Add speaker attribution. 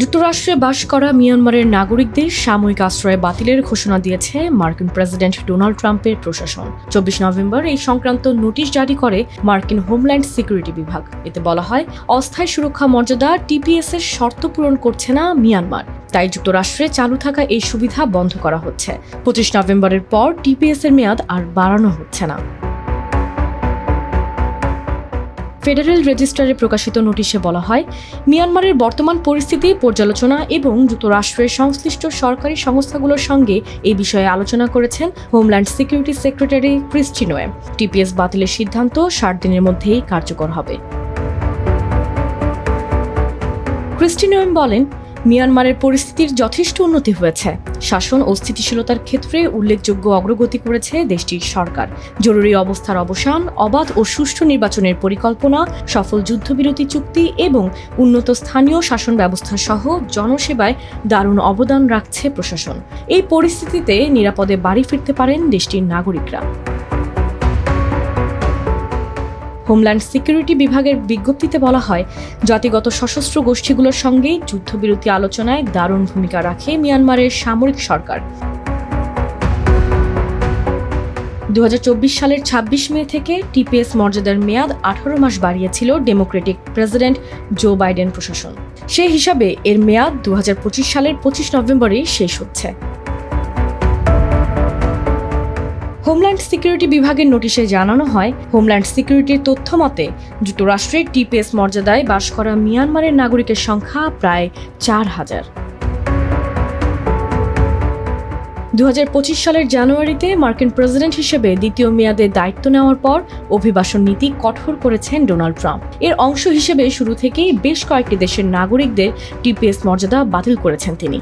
Speaker 1: যুক্তরাষ্ট্রে বাস করা মিয়ানমারের নাগরিকদের সাময়িক আশ্রয় বাতিলের ঘোষণা দিয়েছে মার্কিন প্রেসিডেন্ট ডোনাল্ড ট্রাম্পের প্রশাসন। চব্বিশ নভেম্বর এই সংক্রান্ত নোটিশ জারি করে মার্কিন হোমল্যান্ড সিকিউরিটি বিভাগ। এতে বলা হয়, অস্থায়ী সুরক্ষা মর্যাদা টিপিএস এর শর্ত পূরণ করছে না মিয়ানমার। তাই যুক্তরাষ্ট্রে চালু থাকা এই সুবিধা বন্ধ করা হচ্ছে। পঁচিশ নভেম্বরের পর টিপিএস এর মেয়াদ আর বাড়ানো হচ্ছে না। ফেডারেল রেজিস্টারে প্রকাশিত নোটিশে বলা হয়, মিয়ানমারের বর্তমান পরিস্থিতি, পর্যালোচনা এবং যুক্তরাষ্ট্রের সংশ্লিষ্ট সরকারি সংস্থাগুলোর সঙ্গে এই বিষয়ে আলোচনা করেছেন homeland security secretary Kristi Noem TPS বাতিলের সিদ্ধান্ত ষাট দিনের মধ্যেই কার্যকর হবে। ক্রিস্টিনোয়েম বলেন মিয়ানমারের পরিস্থিতির যথেষ্ট উন্নতি হয়েছে। শাসন ও স্থিতিশীলতার ক্ষেত্রে উল্লেখযোগ্য অগ্রগতি করেছে দেশটির সরকার। জরুরি অবস্থার অবসান, অবাধ ও সুষ্ঠু নির্বাচনের পরিকল্পনা, সফল যুদ্ধবিরতি চুক্তি এবং উন্নত স্থানীয় শাসন ব্যবস্থা সহ জনসেবায় দারুণ অবদান রাখছে প্রশাসন। এই পরিস্থিতিতে নিরাপদে বাড়ি ফিরতে পারেন দেশটির নাগরিকরা। হোমল্যান্ড সিকিউরিটি বিভাগের বিজ্ঞপ্তিতে বলা হয়, জাতিগত সশস্ত্র গোষ্ঠীগুলোর সঙ্গে যুদ্ধবিরতি আলোচনায় দারুণ ভূমিকা রাখে মিয়ানমারের সামরিক সরকার। দু হাজার চব্বিশ সালের ২৬ মে থেকে টিপিএস মর্যাদার মেয়াদ আঠারো মাস বাড়িয়েছিল ডেমোক্রেটিক প্রেসিডেন্ট জো বাইডেন প্রশাসন। সেই হিসাবে এর মেয়াদ দু হাজার পঁচিশ সালের পঁচিশ নভেম্বরেই শেষ হচ্ছে। হোমল্যান্ড সিকিউরিটি বিভাগের নোটিশে জানানো হয়, হোমল্যান্ড সিকিউরিটির তথ্য মতে, যুক্তরাষ্ট্রের টিপিএস মর্যাদায় বাস করা মিয়ানমারের নাগরিকের সংখ্যা প্রায় চার হাজার। দু সালের জানুয়ারিতে মার্কিন প্রেসিডেন্ট হিসেবে দ্বিতীয় মেয়াদে দায়িত্ব নেওয়ার পর অভিবাসন নীতি কঠোর করেছেন ডোনাল্ড ট্রাম্প। এর অংশ হিসেবে শুরু থেকেই বেশ কয়েকটি দেশের নাগরিকদের টিপিএস মর্যাদা বাতিল করেছেন তিনি।